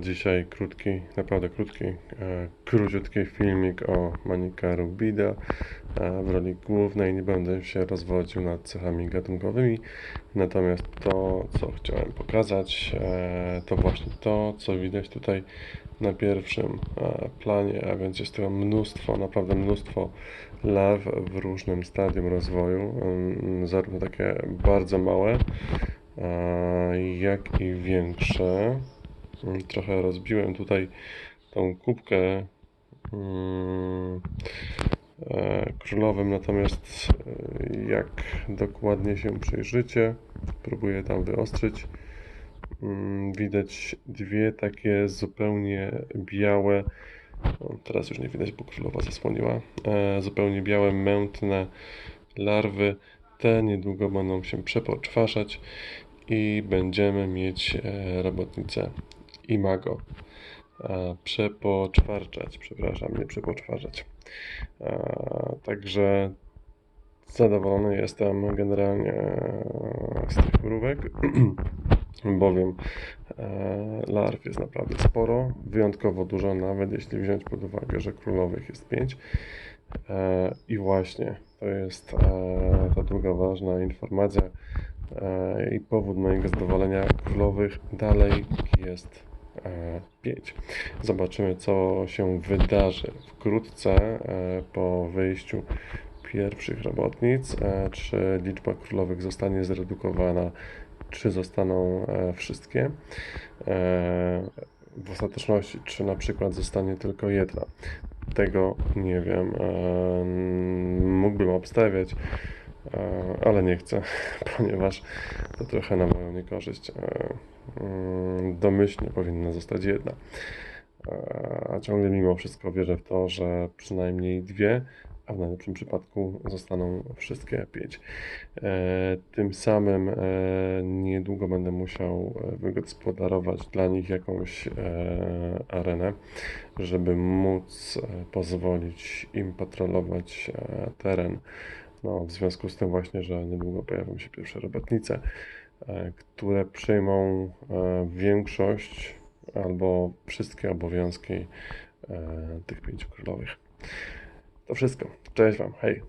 Dzisiaj krótki, naprawdę krótki, e, króciutki filmik o Manika Rubida. E, W roli głównej nie będę się rozwodził nad cechami gatunkowymi, natomiast to, co chciałem pokazać, e, to właśnie to, co widać tutaj na pierwszym planie, a więc jest tego mnóstwo, naprawdę mnóstwo larw w różnym stadium rozwoju, mm, zarówno takie bardzo małe, jak i większe. Mm, Trochę rozbiłem tutaj tą kubkę mm, e, królowym, natomiast e, jak dokładnie się przyjrzycie, próbuję tam wyostrzyć. mm, Widać dwie takie zupełnie białe, teraz już nie widać, bo królowa zasłoniła, e, zupełnie białe, mętne larwy. Te niedługo będą się przepoczwarzać i będziemy mieć e, robotnicę Imago. E, przepoczwarczać, przepraszam, nie przepoczwarzać. E, także zadowolony jestem generalnie z tych mrówek, bowiem larw jest naprawdę sporo, wyjątkowo dużo, nawet jeśli wziąć pod uwagę, że królowych jest pięć. E, I właśnie to jest e, ta druga ważna informacja e, i powód mojego zadowolenia królowych dalej jest e, 5. Zobaczymy, co się wydarzy wkrótce e, po wyjściu pierwszych robotnic. E, czy liczba królowych zostanie zredukowana, czy zostaną e, wszystkie. W ostateczności, czy na przykład zostanie tylko jedna. Tego nie wiem. E, mógłbym obstawiać, e, ale nie chcę, ponieważ to trochę na moją niekorzyść. E, mm, domyślnie powinna zostać jedna. A ciągle mimo wszystko wierzę w to, że przynajmniej dwie, a w najlepszym przypadku zostaną wszystkie pięć. E, Tym samym e, niedługo będę musiał e, wygospodarować dla nich jakąś arenę, żeby móc pozwolić im patrolować teren. No, w związku z tym właśnie, że niedługo pojawią się pierwsze robotnice, które przejmą e, większość albo wszystkie obowiązki tych pięciu królowych. To wszystko. Cześć Wam. Hej.